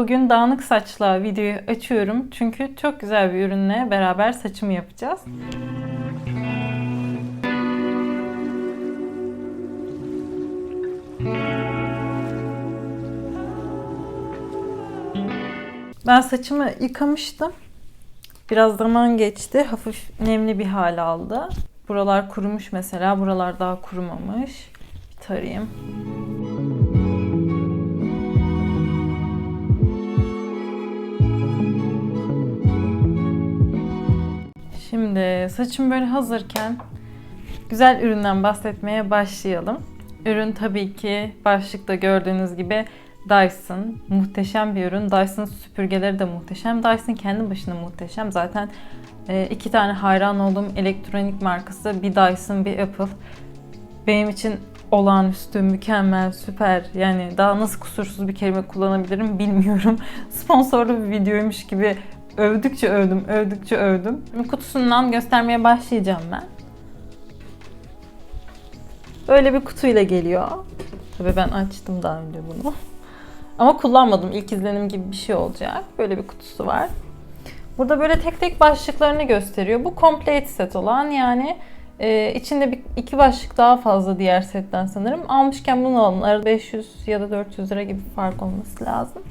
Bugün dağınık saçla videoyu açıyorum çünkü çok güzel bir ürünle beraber saçımı yapacağız. Ben saçımı yıkamıştım. Biraz zaman geçti. Hafif nemli bir hal aldı. Buralar kurumuş mesela. Buralar daha kurumamış. Bir tarayayım. Saçım böyle hazırken güzel üründen bahsetmeye başlayalım. Ürün tabii ki başlıkta gördüğünüz gibi Dyson. Muhteşem bir ürün. Dyson süpürgeleri de muhteşem. Dyson kendi başına muhteşem. Zaten e, iki tane hayran olduğum elektronik markası bir Dyson bir Apple. Benim için olağanüstü, mükemmel, süper. Yani daha nasıl kusursuz bir kelime kullanabilirim bilmiyorum. Sponsorlu bir videoymuş gibi övdükçe övdüm, övdükçe övdüm. Kutusundan göstermeye başlayacağım ben. Böyle bir kutuyla geliyor. Tabii ben açtım daha önce bunu. Ama kullanmadım. İlk izlenim gibi bir şey olacak. Böyle bir kutusu var. Burada böyle tek tek başlıklarını gösteriyor. Bu complete set olan yani e, içinde bir, iki başlık daha fazla diğer setten sanırım. Almışken bunu alın. Arada 500 ya da 400 lira gibi fark olması lazım.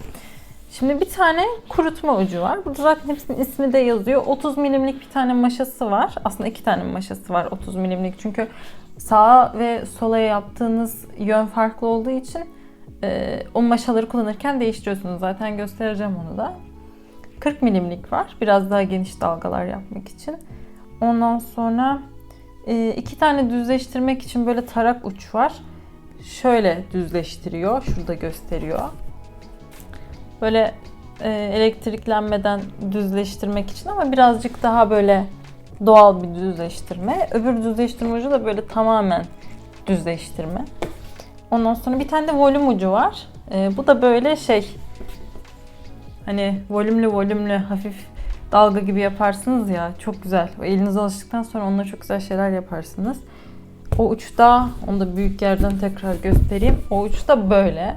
Şimdi bir tane kurutma ucu var. Burada zaten hepsinin ismi de yazıyor. 30 milimlik bir tane maşası var. Aslında iki tane maşası var 30 milimlik. Çünkü sağa ve sola yaptığınız yön farklı olduğu için e, o maşaları kullanırken değiştiriyorsunuz. Zaten göstereceğim onu da. 40 milimlik var. Biraz daha geniş dalgalar yapmak için. Ondan sonra e, iki tane düzleştirmek için böyle tarak uç var. Şöyle düzleştiriyor. Şurada gösteriyor. Böyle e, elektriklenmeden düzleştirmek için ama birazcık daha böyle doğal bir düzleştirme. Öbür düzleştirme ucu da böyle tamamen düzleştirme. Ondan sonra bir tane de volüm ucu var. E, bu da böyle şey hani volümlü volümlü hafif dalga gibi yaparsınız ya çok güzel. Elinize alıştıktan sonra onunla çok güzel şeyler yaparsınız. O uçta, onu da büyük yerden tekrar göstereyim. O uçta böyle.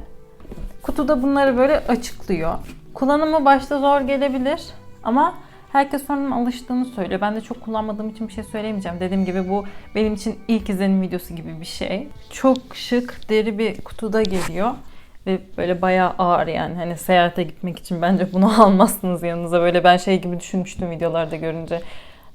Kutuda bunları böyle açıklıyor. Kullanımı başta zor gelebilir ama herkes sonradan alıştığını söylüyor. Ben de çok kullanmadığım için bir şey söyleyemeyeceğim. Dediğim gibi bu benim için ilk izlenim videosu gibi bir şey. Çok şık deri bir kutuda geliyor. Ve böyle bayağı ağır yani. Hani seyahate gitmek için bence bunu almazsınız yanınıza. Böyle ben şey gibi düşünmüştüm videolarda görünce.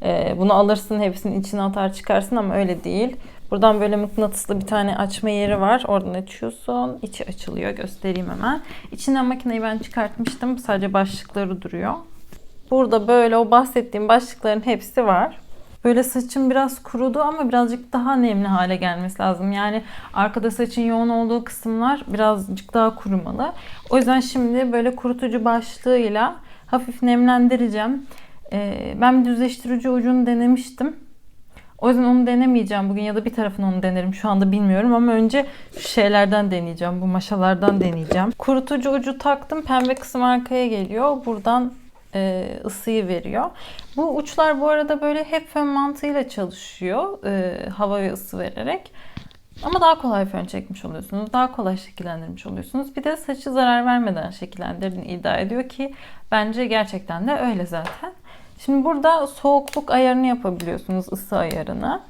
Ee, bunu alırsın hepsini içine atar çıkarsın ama öyle değil. Buradan böyle mıknatıslı bir tane açma yeri var. Oradan açıyorsun. İçi açılıyor. Göstereyim hemen. İçinden makineyi ben çıkartmıştım. Sadece başlıkları duruyor. Burada böyle o bahsettiğim başlıkların hepsi var. Böyle saçım biraz kurudu ama birazcık daha nemli hale gelmesi lazım. Yani arkada saçın yoğun olduğu kısımlar birazcık daha kurumalı. O yüzden şimdi böyle kurutucu başlığıyla hafif nemlendireceğim. Ee, ben düzleştirici ucunu denemiştim. O yüzden onu denemeyeceğim bugün ya da bir tarafını onu denerim. Şu anda bilmiyorum ama önce şu şeylerden deneyeceğim. Bu maşalardan deneyeceğim. Kurutucu ucu taktım. Pembe kısım arkaya geliyor. Buradan e, ısıyı veriyor. Bu uçlar bu arada böyle hep fön mantığıyla çalışıyor. E, hava ve ısı vererek. Ama daha kolay fön çekmiş oluyorsunuz. Daha kolay şekillendirmiş oluyorsunuz. Bir de saçı zarar vermeden şekillendirdiğini iddia ediyor ki bence gerçekten de öyle zaten. Şimdi burada soğukluk ayarını yapabiliyorsunuz, ısı ayarını.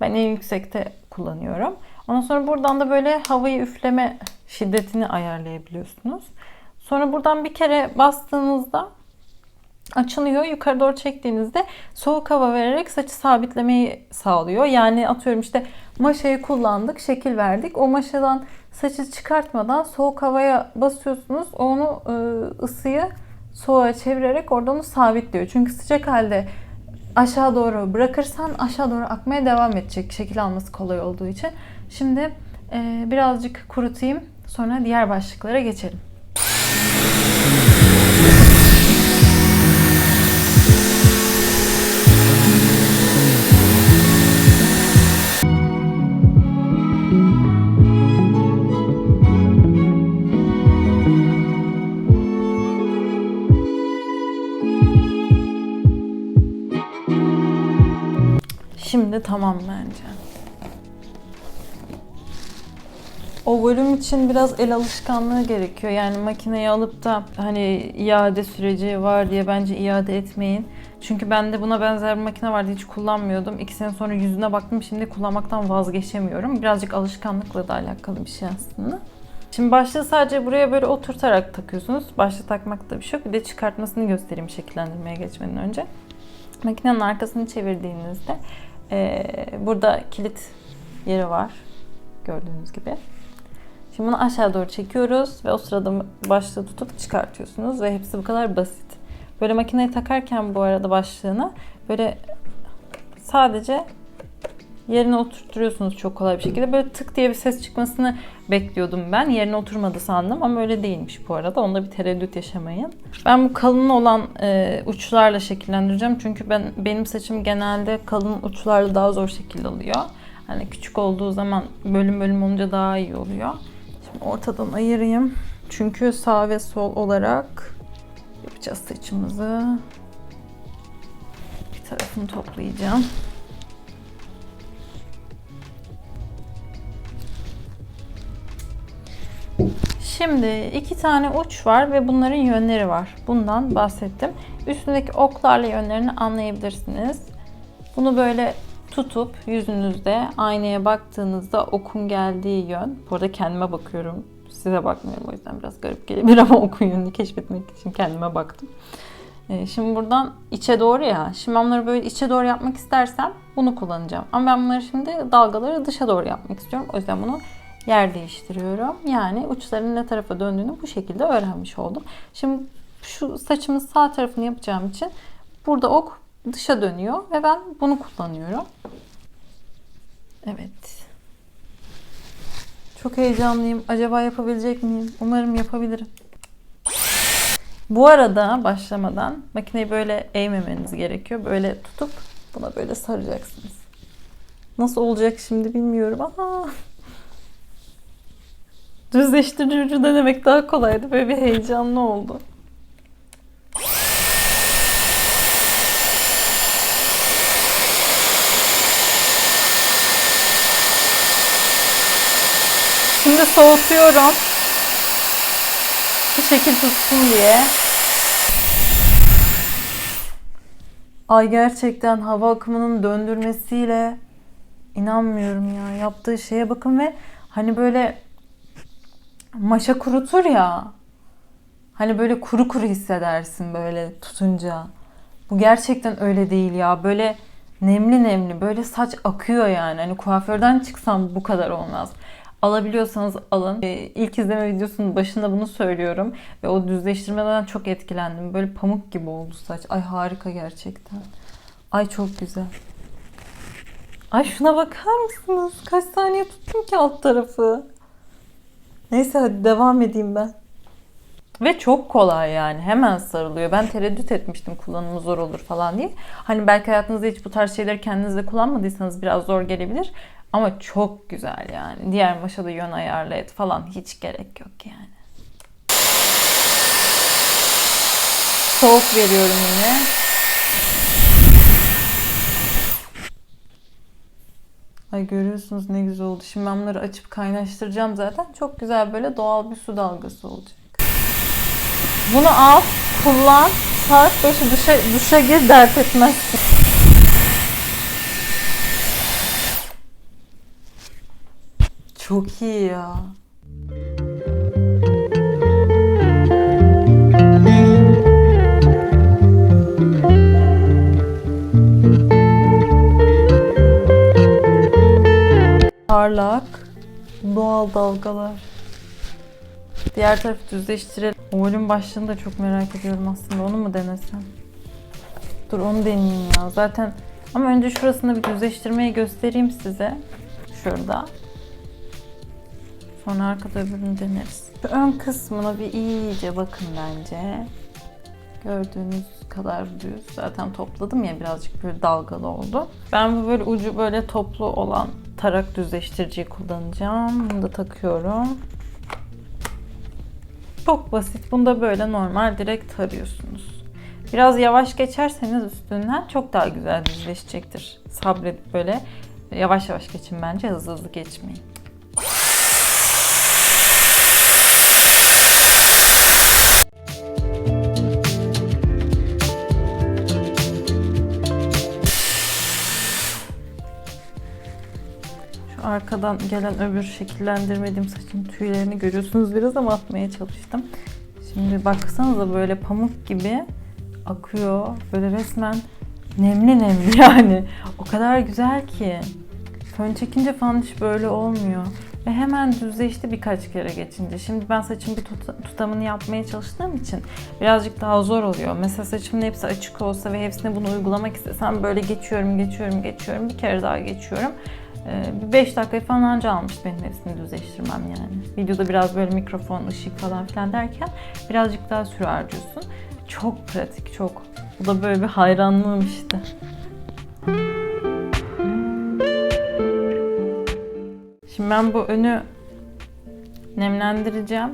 Ben en yüksekte kullanıyorum. Ondan sonra buradan da böyle havayı üfleme şiddetini ayarlayabiliyorsunuz. Sonra buradan bir kere bastığınızda açılıyor. Yukarı doğru çektiğinizde soğuk hava vererek saçı sabitlemeyi sağlıyor. Yani atıyorum işte maşayı kullandık, şekil verdik. O maşadan saçı çıkartmadan soğuk havaya basıyorsunuz. Onu ısıyı soğuğa çevirerek orada onu sabitliyor. Çünkü sıcak halde aşağı doğru bırakırsan aşağı doğru akmaya devam edecek şekil alması kolay olduğu için. Şimdi e, birazcık kurutayım sonra diğer başlıklara geçelim. Tamam bence. O bölüm için biraz el alışkanlığı gerekiyor. Yani makineyi alıp da hani iade süreci var diye bence iade etmeyin. Çünkü bende buna benzer bir makine vardı hiç kullanmıyordum. İki sene sonra yüzüne baktım şimdi kullanmaktan vazgeçemiyorum. Birazcık alışkanlıkla da alakalı bir şey aslında. Şimdi başlığı sadece buraya böyle oturtarak takıyorsunuz. Başlığı takmakta bir şey yok. Bir de çıkartmasını göstereyim şekillendirmeye geçmeden önce. Makinenin arkasını çevirdiğinizde eee, burada kilit yeri var. Gördüğünüz gibi. Şimdi bunu aşağı doğru çekiyoruz ve o sırada başlığı tutup çıkartıyorsunuz ve hepsi bu kadar basit. Böyle makineyi takarken bu arada başlığını böyle sadece yerine oturtturuyorsunuz çok kolay bir şekilde. Böyle tık diye bir ses çıkmasını bekliyordum ben. Yerine oturmadı sandım ama öyle değilmiş bu arada. Onda bir tereddüt yaşamayın. Ben bu kalın olan e, uçlarla şekillendireceğim. Çünkü ben benim saçım genelde kalın uçlarla daha zor şekil alıyor. Hani küçük olduğu zaman bölüm bölüm olunca daha iyi oluyor. Şimdi ortadan ayırayım. Çünkü sağ ve sol olarak yapacağız saçımızı. Bir tarafını toplayacağım. Şimdi iki tane uç var ve bunların yönleri var. Bundan bahsettim. Üstündeki oklarla yönlerini anlayabilirsiniz. Bunu böyle tutup yüzünüzde aynaya baktığınızda okun geldiği yön. Bu arada kendime bakıyorum. Size bakmıyorum o yüzden biraz garip gelebilir ama okun yönünü keşfetmek için kendime baktım. Ee, Şimdi buradan içe doğru ya. Şimdi ben bunları böyle içe doğru yapmak istersem bunu kullanacağım. Ama ben bunları şimdi dalgaları dışa doğru yapmak istiyorum. O yüzden bunu yer değiştiriyorum. Yani uçların ne tarafa döndüğünü bu şekilde öğrenmiş oldum. Şimdi şu saçımın sağ tarafını yapacağım için burada ok dışa dönüyor ve ben bunu kullanıyorum. Evet. Çok heyecanlıyım. Acaba yapabilecek miyim? Umarım yapabilirim. Bu arada başlamadan makineyi böyle eğmemeniz gerekiyor. Böyle tutup buna böyle saracaksınız. Nasıl olacak şimdi bilmiyorum ama düzleştirici denemek daha kolaydı. Böyle bir heyecanlı oldu. Şimdi soğutuyorum. Bir şekil tutsun diye. Ay gerçekten hava akımının döndürmesiyle inanmıyorum ya. Yaptığı şeye bakın ve hani böyle maşa kurutur ya. Hani böyle kuru kuru hissedersin böyle tutunca. Bu gerçekten öyle değil ya. Böyle nemli nemli böyle saç akıyor yani. Hani kuaförden çıksam bu kadar olmaz. Alabiliyorsanız alın. Ee, İlk izleme videosunun başında bunu söylüyorum. Ve o düzleştirmeden çok etkilendim. Böyle pamuk gibi oldu saç. Ay harika gerçekten. Ay çok güzel. Ay şuna bakar mısınız? Kaç saniye tuttum ki alt tarafı. Neyse hadi devam edeyim ben. Ve çok kolay yani. Hemen sarılıyor. Ben tereddüt etmiştim kullanımı zor olur falan diye. Hani belki hayatınızda hiç bu tarz şeyleri kendinizde kullanmadıysanız biraz zor gelebilir. Ama çok güzel yani. Diğer maşada yön ayarla et falan hiç gerek yok yani. Soğuk veriyorum yine. Ay görüyorsunuz ne güzel oldu. Şimdi ben bunları açıp kaynaştıracağım zaten. Çok güzel böyle doğal bir su dalgası olacak. Bunu al, kullan, saat başı duşa, duşa gir dert etmezsin. Çok iyi ya. Parlak, doğal dalgalar. Diğer tarafı düzleştirelim. O başlığını da çok merak ediyorum aslında. Onu mu denesem? Dur onu deneyeyim ya. Zaten ama önce şurasını bir düzleştirmeyi göstereyim size. Şurada. Sonra arkada öbürünü deneriz. Şu ön kısmına bir iyice bakın bence. Gördüğünüz kadar düz. Zaten topladım ya birazcık böyle dalgalı oldu. Ben bu böyle ucu böyle toplu olan tarak düzleştiriciyi kullanacağım. Bunu da takıyorum. Çok basit. Bunda böyle normal direkt tarıyorsunuz. Biraz yavaş geçerseniz üstünden çok daha güzel düzleşecektir. Sabredip böyle yavaş yavaş geçin bence. Hızlı hızlı geçmeyin. Arkadan gelen öbür şekillendirmediğim saçın tüylerini görüyorsunuz biraz ama atmaya çalıştım. Şimdi baksanıza böyle pamuk gibi akıyor. Böyle resmen nemli nemli yani. O kadar güzel ki. Fön çekince falan hiç böyle olmuyor. Ve hemen düzleşti birkaç kere geçince. Şimdi ben saçın bir tut- tutamını yapmaya çalıştığım için birazcık daha zor oluyor. Mesela saçımın hepsi açık olsa ve hepsine bunu uygulamak istesem böyle geçiyorum, geçiyorum, geçiyorum. Bir kere daha geçiyorum. 5 dakika falan anca almış benim hepsini düzleştirmem yani. Videoda biraz böyle mikrofon, ışık falan filan derken birazcık daha süre harcıyorsun. Çok pratik, çok. Bu da böyle bir hayranlığım işte. Şimdi ben bu önü nemlendireceğim.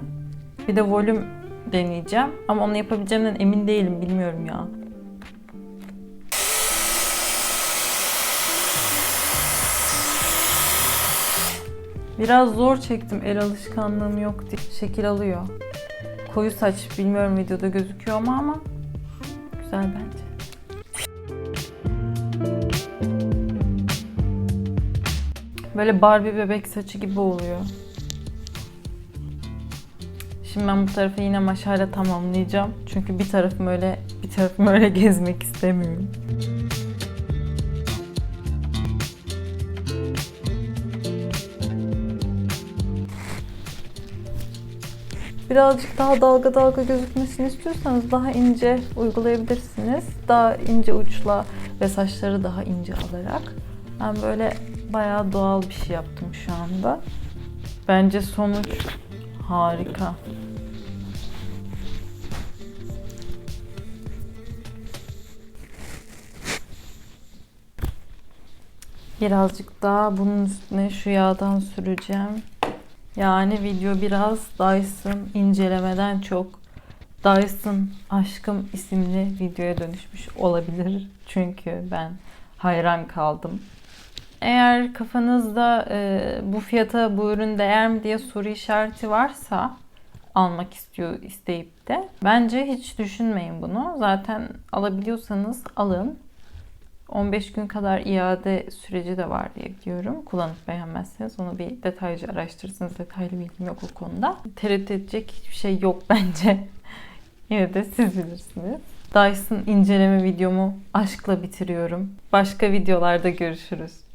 Bir de volüm deneyeceğim. Ama onu yapabileceğimden emin değilim. Bilmiyorum ya. Biraz zor çektim. El alışkanlığım yok diye. Şekil alıyor. Koyu saç bilmiyorum videoda gözüküyor mu ama güzel bence. Böyle Barbie bebek saçı gibi oluyor. Şimdi ben bu tarafı yine maşayla tamamlayacağım. Çünkü bir tarafım öyle, bir tarafım öyle gezmek istemiyorum. Birazcık daha dalga dalga gözükmesini istiyorsanız daha ince uygulayabilirsiniz. Daha ince uçla ve saçları daha ince alarak. Ben böyle bayağı doğal bir şey yaptım şu anda. Bence sonuç harika. Birazcık daha bunun üstüne şu yağdan süreceğim. Yani video biraz Dyson incelemeden çok Dyson Aşkım isimli videoya dönüşmüş olabilir. Çünkü ben hayran kaldım. Eğer kafanızda e, bu fiyata bu ürün değer mi diye soru işareti varsa almak istiyor isteyip de bence hiç düşünmeyin bunu. Zaten alabiliyorsanız alın. 15 gün kadar iade süreci de var diye biliyorum. Kullanıp beğenmezseniz onu bir detaylıca araştırırsınız. Detaylı bilgim yok o konuda. Tereddüt edecek hiçbir şey yok bence. Yine de siz bilirsiniz. Dyson inceleme videomu aşkla bitiriyorum. Başka videolarda görüşürüz.